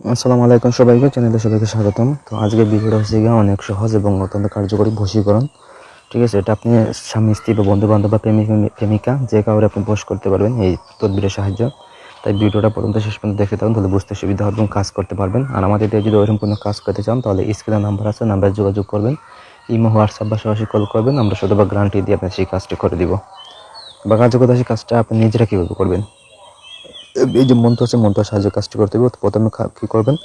আসসালামু আলাইকুম সবাইকে, চ্যানেলে সবাইকে স্বাগতম। তো আজকে ভিডিওটা হচ্ছে গিয়ে অনেক সহজ এবং অত্যন্ত কার্যকরী বশীকরণ। ঠিক আছে, এটা আপনি স্বামী, স্ত্রী বা বন্ধু বান্ধব বা প্রেমিক, প্রেমিকা যে কাউরে আপনি বশ করতে পারবেন এই তদবিরের সাহায্য। তাই ভিডিওটা পর্যন্ত শেষ পর্যন্ত দেখে থাকুন, তাহলে বুঝতে সুবিধা হবে এবং কাজ করতে পারবেন। আর আমাদের যদি ওইরকম কোনো কাজ করতে চান, তাহলে স্ক্রিনে নাম্বার আছে নাম্বারে যোগাযোগ করবেন। ইমো, হোয়াটসঅ্যাপ বা সরাসরি কল করবেন, আমরা শুধু বা গ্যারান্টি দিয়ে আপনার সেই কাজটি করে দিব। বা কার্যকতা সেই কাজটা আপনি নিজেরা কীভাবে করবেন এই যে মন্ত্র আছে, মন্ত্র সাহায্যে কাজটি করতে হবে। প্রথমে কী করবেন?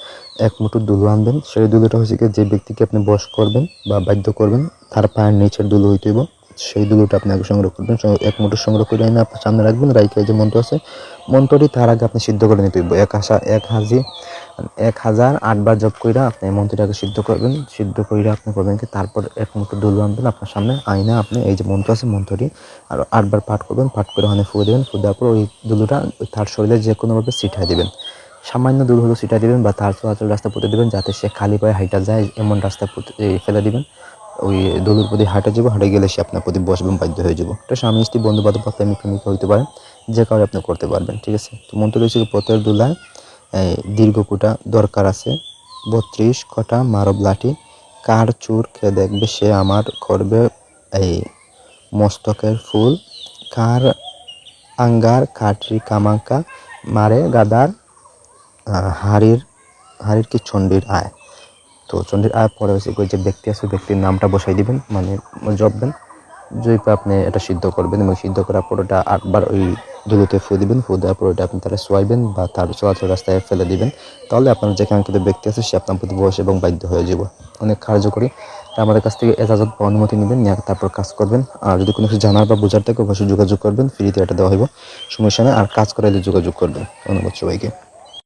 এক মুঠো দুলো আনবেন সেই দুলোটা হচ্ছে যে ব্যক্তিকে আপনি বস করবেন বা বাধ্য করবেন, তার পায়ের নিচের দুলো হইতে হইব। সেই দুলোটা আপনি আগে সংগ্রহ করবেন। এক মুঠো সংগ্রহ করে এনে আপনার সামনে রাখবেন। রাইকে যে মন্ত্র আছে, মন্ত্রটি তার আগে আপনি সিদ্ধ করে নিতে হইব। এক হাসা, এক হাজি এক হাজার আটবার জপ কইরা আপনি মন্ত্রটাকে সিদ্ধ করবেন। সিদ্ধ কইরা আপনি করবেন কি, তারপর এক মুঠো দুলো আনবেন আপনার সামনে আইনা আপনি, এই যে মন্ত্র আছে মন্ত্রটি, আর আটবার পাঠ করবেন, পাঠ করে ওখানে ফুয়ে দেবেন ফুয়ে দেওয়ার পর ওই দুলুটা ওই তার শরীরে যে কোনোভাবে ছিটাই দেবেন। সামান্য দূর হলেও ছিটাই দেবেন বা তার চলাচল রাস্তা পুঁতে দেবেন, যাতে সে খালি পায়ে হাইটা যায়, এমন রাস্তা ফেলে দিবেন। ওই দলুর প্রতি হাঁটে যাব, হাঁটে গেলে সে আপনার প্রতি বসবেন বাধ্য হয়ে যাব। এটা স্বামী স্ত্রী বন্ধু বান্ধব প্রেমিক প্রেমিকা হইতে পারেন যে কারণে আপনি করতে পারবেন, ঠিক আছে? তো মন্ত্র রয়েছে পথের দুলায় এই, দীর্ঘ কুটা দরকার আছে। বত্রিশ কটা মারব লাঠি কার চুর খেয়ে দেখবে সে আমার করবে এই মস্তকের ফুল? কার আঙ্গার কাটরি কামাঙ্কা মারে গাদার হাড়ির হাড়ির কি চণ্ডীর আয়? তো চণ্ডীর আয় পরে হচ্ছে যে ব্যক্তি আছে ব্যক্তির নামটা বসাই দিবেন মানে জপবেন। জৈপে আপনি এটা সিদ্ধ করবেন এবং সিদ্ধ করার পর ওটা আটবার ওই ধুলোতে ফু দিবেন, ফু দেওয়ার পর ওটা আপনি তারা সোয়াইবেন বা তার চলাচল রাস্তায় ফেলে দিবেন। তাহলে আপনার যে কাঙ্ক্ষিত ব্যক্তি আছে, সে আপনার প্রতি বয়স এবং বাধ্য হয়ে যাব। অনেক কার্যকরী। আমাদের কাছ থেকে এজাজত বা অনুমতি নেবেন, নিয়ে তারপর কাজ করবেন। আর যদি কোনো কিছু জানার বা বোঝার থাকে, অবশ্যই যোগাযোগ করবেন, ফ্রিতে এটা দেওয়া হইব। সমস্যা নেই, আর কাজ করাইলে যোগাযোগ করবেন। ধন্যবাদ সবাইকে।